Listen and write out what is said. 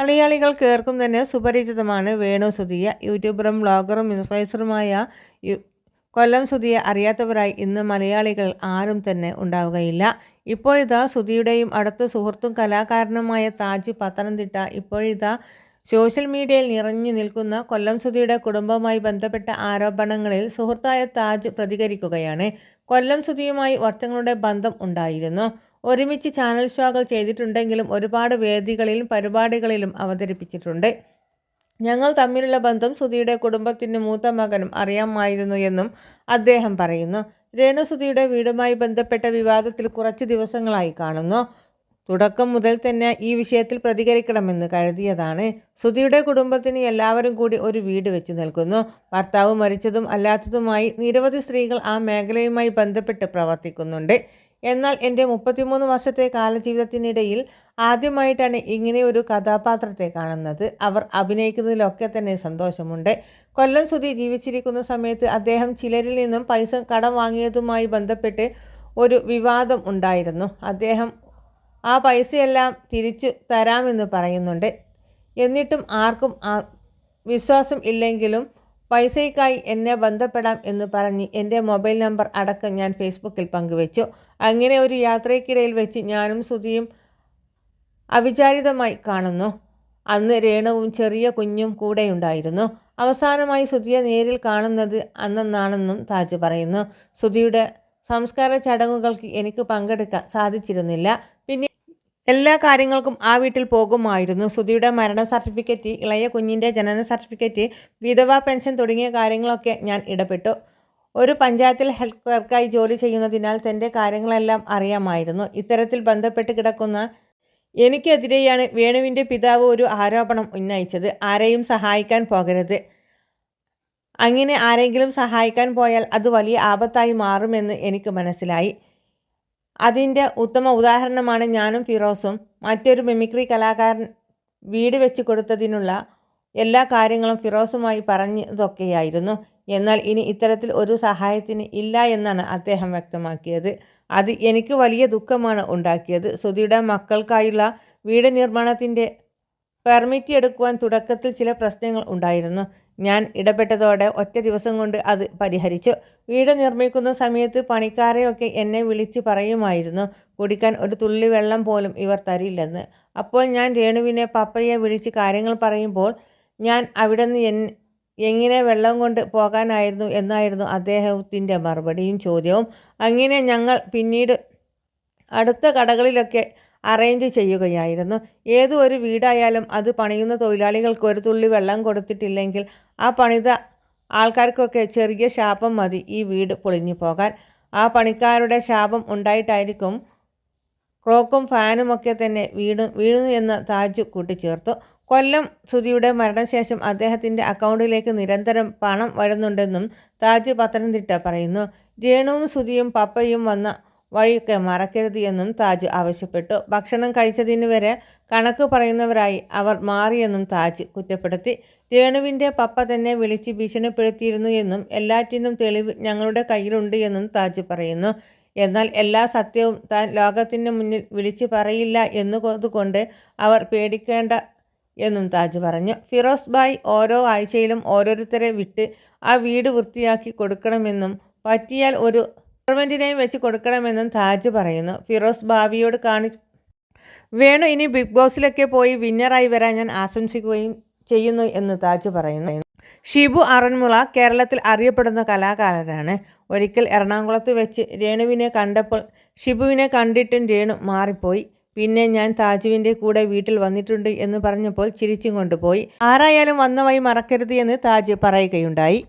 മലയാളികൾക്ക് ഏർക്കും തന്നെ സുപരിചിതമാണ് വേണു സുധിയ. യൂട്യൂബറും ബ്ലോഗറും ഇൻഫ്ലുവൻസറുമായ കൊല്ലം സുധിയെ അറിയാത്തവരായി ഇന്ന് മലയാളികൾ ആരും തന്നെ ഉണ്ടാവുകയില്ല. ഇപ്പോഴിതാ സുധിയുടെയും അടുത്ത സുഹൃത്തും കലാകാരനുമായ താജ് പത്തനംതിട്ട ഇപ്പോഴിതാ സോഷ്യൽ മീഡിയയിൽ നിറഞ്ഞു നിൽക്കുന്ന കൊല്ലം സുധിയുടെ കുടുംബവുമായി ബന്ധപ്പെട്ട ആരോപണങ്ങളിൽ സുഹൃത്തായ താജ് പ്രതികരിക്കുകയാണ്. കൊല്ലം സുധിയുമായി വർഷങ്ങളുടെ ബന്ധം ഉണ്ടായിരുന്നു. ഒരുമിച്ച് ചാനൽ ഷോകൾ ചെയ്തിട്ടുണ്ടെങ്കിലും ഒരുപാട് വേദികളിലും പരിപാടികളിലും അവതരിപ്പിച്ചിട്ടുണ്ട്. ഞങ്ങൾ തമ്മിലുള്ള ബന്ധം സുധിയുടെ കുടുംബത്തിന്റെ മൂത്ത മകനും അറിയാമായിരുന്നു എന്നും അദ്ദേഹം പറയുന്നു. രേണു സുധിയുടെ വീടുമായി ബന്ധപ്പെട്ട വിവാദത്തിൽ കുറച്ച് ദിവസങ്ങളായി കാണുന്നു. തുടക്കം മുതൽ തന്നെ ഈ വിഷയത്തിൽ പ്രതികരിക്കണമെന്ന് കരുതിയതാണ്. സുധിയുടെ കുടുംബത്തിന് എല്ലാവരും കൂടി ഒരു വീട് വെച്ച് നിൽക്കുന്നു ഭർത്താവ് മരിച്ചതും അല്ലാത്തതുമായി നിരവധി സ്ത്രീകൾ ആ മേഖലയുമായി ബന്ധപ്പെട്ട് പ്രവർത്തിക്കുന്നുണ്ട്. എന്നാൽ എന്റെ മുപ്പത്തിമൂന്ന് വർഷത്തെ കാലജീവിതത്തിനിടയിൽ ആദ്യമായിട്ടാണ് ഇങ്ങനെ ഒരു കഥാപാത്രത്തെ കാണുന്നത്. അവർ അഭിനയിക്കുന്നതിലൊക്കെ തന്നെ സന്തോഷമുണ്ട്. കൊല്ലം സുധി ജീവിച്ചിരിക്കുന്ന സമയത്ത് അദ്ദേഹം ചിലരിൽ നിന്നും പൈസ കടം വാങ്ങിയതുമായി ബന്ധപ്പെട്ട് ഒരു വിവാദം ഉണ്ടായിരുന്നു. അദ്ദേഹം ആ പൈസയെല്ലാം തിരിച്ചു തരാമെന്ന് പറയുന്നുണ്ട്. എന്നിട്ടും ആർക്കും വിശ്വാസം ഇല്ലെങ്കിലും പൈസയ്ക്കായി എന്നെ ബന്ധപ്പെടാം എന്ന് പറഞ്ഞ് എന്റെ മൊബൈൽ നമ്പർ അടക്കം ഞാൻ ഫേസ്ബുക്കിൽ പങ്കുവച്ചു. അങ്ങനെ ഒരു യാത്രയ്ക്കിടയിൽ വെച്ച് ഞാനും സുതിയും അവിചാരിതമായി കാണുന്നു. അന്ന് രേണുവും ചെറിയ കുഞ്ഞും കൂടെയുണ്ടായിരുന്നു. അവസാനമായി സുധിയെ നേരിൽ കാണുന്നത് അന്നെന്നാണെന്നും താജ് പറയുന്നു. സുധിയുടെ സംസ്കാര ചടങ്ങുകൾക്ക് എനിക്ക് പങ്കെടുക്കാൻ സാധിച്ചിരുന്നില്ല. പിന്നെ എല്ലാ കാര്യങ്ങൾക്കും ആ വീട്ടിൽ പോകുമായിരുന്നു. സുധിയുടെ മരണ സർട്ടിഫിക്കറ്റ് ഇളയ കുഞ്ഞിന്റെ ജനന സർട്ടിഫിക്കറ്റ് വിധവാ പെൻഷൻ തുടങ്ങിയ കാര്യങ്ങളൊക്കെ ഞാൻ ഇടപെട്ടു. ഒരു പഞ്ചായത്തിൽ ഹെൽത്ത് ക്ലർക്കായി ജോലി ചെയ്യുന്നതിനാൽ തന്റെ കാര്യങ്ങളെല്ലാം അറിയാമായിരുന്നു. ഇത്തരത്തിൽ ബന്ധപ്പെട്ട് കിടക്കുന്ന എനിക്കെതിരെയാണ് വേണുവിന്റെ പിതാവ് ഒരു ആരോപണം ഉന്നയിച്ചത്. ആരെയും സഹായിക്കാൻ പോകരുത്. അങ്ങനെ ആരെങ്കിലും സഹായിക്കാൻ പോയാൽ അത് വലിയ ആപത്തായി മാറുമെന്ന് എനിക്ക് മനസ്സിലായി. അതിന്റെ ഉത്തമ ഉദാഹരണമാണ് ഞാനും ഫിറോസും. മറ്റൊരു മിമിക്രി കലാകാരൻ വീട് വെച്ച് കൊടുത്തതിനുള്ള എല്ലാ കാര്യങ്ങളും ഫിറോസുമായി പറഞ്ഞതൊക്കെയായിരുന്നു. എന്നാൽ ഇനി ഇത്തരത്തിൽ ഒരു സഹായത്തിന് ഇല്ല എന്നാണ് അദ്ദേഹം വ്യക്തമാക്കിയത്. അത് എനിക്ക് വലിയ ദുഃഖമാണ് ഉണ്ടാക്കിയത്. സുധിയുടെ മക്കൾക്കായുള്ള വീട് നിർമ്മാണത്തിന്റെ പെർമിറ്റ് എടുക്കുവാൻ തുടക്കത്തിൽ ചില പ്രശ്നങ്ങൾ ഉണ്ടായിരുന്നു. ഞാൻ ഇടപെട്ടതോടെ ഒറ്റ ദിവസം കൊണ്ട് അത് പരിഹരിച്ചു. വീട് നിർമ്മിക്കുന്ന സമയത്ത് പണിക്കാരെയൊക്കെ എന്നെ വിളിച്ച് പറയുമായിരുന്നു കുടിക്കാൻ ഒരു തുള്ളി വെള്ളം പോലും ഇവർ തരില്ലെന്ന്. അപ്പോൾ ഞാൻ രേണുവിനെ പപ്പയെ വിളിച്ച് കാര്യങ്ങൾ പറയുമ്പോൾ ഞാൻ അവിടെ നിന്ന് എങ്ങനെ വെള്ളം കൊണ്ട് പോകാനായിരുന്നു? എന്നായിരുന്നു അദ്ദേഹത്തിന്റെ മറുപടിയും ചോദ്യവും. അങ്ങനെ ഞങ്ങൾ പിന്നീട് അടുത്ത കടകളിലൊക്കെ അറേഞ്ച് ചെയ്യുകയായിരുന്നു. ഏതു ഒരു വീടായാലും അത് പണിയുന്ന തൊഴിലാളികൾക്ക് ഒരു തുള്ളി വെള്ളം കൊടുത്തിട്ടില്ലെങ്കിൽ ആ പണിത ആൾക്കാർക്കൊക്കെ ചെറിയ ശാപം മതി. ഈ വീട് പൊളിഞ്ഞു പോകാൻ. ആ പണിക്കാരുടെ ശാപം ഉണ്ടായിട്ടായിരിക്കും ക്ലോക്കും ഫാനും ഒക്കെ തന്നെ വീണു വീണു എന്ന് താജു കൂട്ടിച്ചേർത്തു. കൊല്ലം സുധിയുടെ മരണശേഷം അദ്ദേഹത്തിന്റെ അക്കൗണ്ടിലേക്ക് നിരന്തരം പണം വരുന്നുണ്ടെന്നും താജ് പത്തനംതിട്ട പറയുന്നു. രേണുവും സുധിയും പപ്പയും വന്ന വഴിയൊക്കെ മറക്കരുത് എന്നും താജ് ആവശ്യപ്പെട്ടു. ഭക്ഷണം കഴിച്ചതിന് വരെ കണക്ക് പറയുന്നവരായി അവർ മാറിയെന്നും താജ് കുറ്റപ്പെടുത്തി. രേണുവിന്റെ പപ്പ തന്നെ വിളിച്ച് ഭീഷണിപ്പെടുത്തിയിരുന്നു എന്നും എല്ലാറ്റിനും തെളിവ് ഞങ്ങളുടെ കയ്യിലുണ്ട് എന്നും താജ് പറയുന്നു. എന്നാൽ എല്ലാ സത്യവും താൻ ലോകത്തിന് മുന്നിൽ വിളിച്ചു പറയില്ല എന്നുകൊണ്ട് അവർ പേടിക്കേണ്ട എന്നും താജ് പറഞ്ഞു. ഫിറോസ് ബായ് ഓരോ ആഴ്ചയിലും ഓരോരുത്തരെ വിട്ട് ആ വീട് വൃത്തിയാക്കി കൊടുക്കണമെന്നും പറ്റിയാൽ ഒരു ഗവൺമെന്റിനെയും വെച്ച് കൊടുക്കണമെന്നും താജ് പറയുന്നു. ഫിറോസ് ഭാവിയോട് കാണി വേണു ഇനി ബിഗ് ബോസിലൊക്കെ പോയി വിന്നറായി വരാൻ ഞാൻ ആശംസിക്കുകയും ചെയ്യുന്നു എന്ന് താജ് പറയുന്നു. ഷിബു അറന്മുള കേരളത്തിൽ അറിയപ്പെടുന്ന കലാകാരനാണ്. ഒരിക്കൽ എറണാകുളത്ത് വെച്ച് രേണുവിനെ കണ്ടപ്പോൾ ഷിബുവിനെ കണ്ടിട്ടും രേണു മാറിപ്പോയി. പിന്നെ ഞാൻ താജുവിന്റെ കൂടെ വീട്ടിൽ വന്നിട്ടുണ്ട് എന്ന് പറഞ്ഞപ്പോൾ ചിരിച്ചും കൊണ്ടുപോയി. ആരായാലും വന്ന വഴി മറക്കരുത് എന്ന് താജ് പറയുകയുണ്ടായി.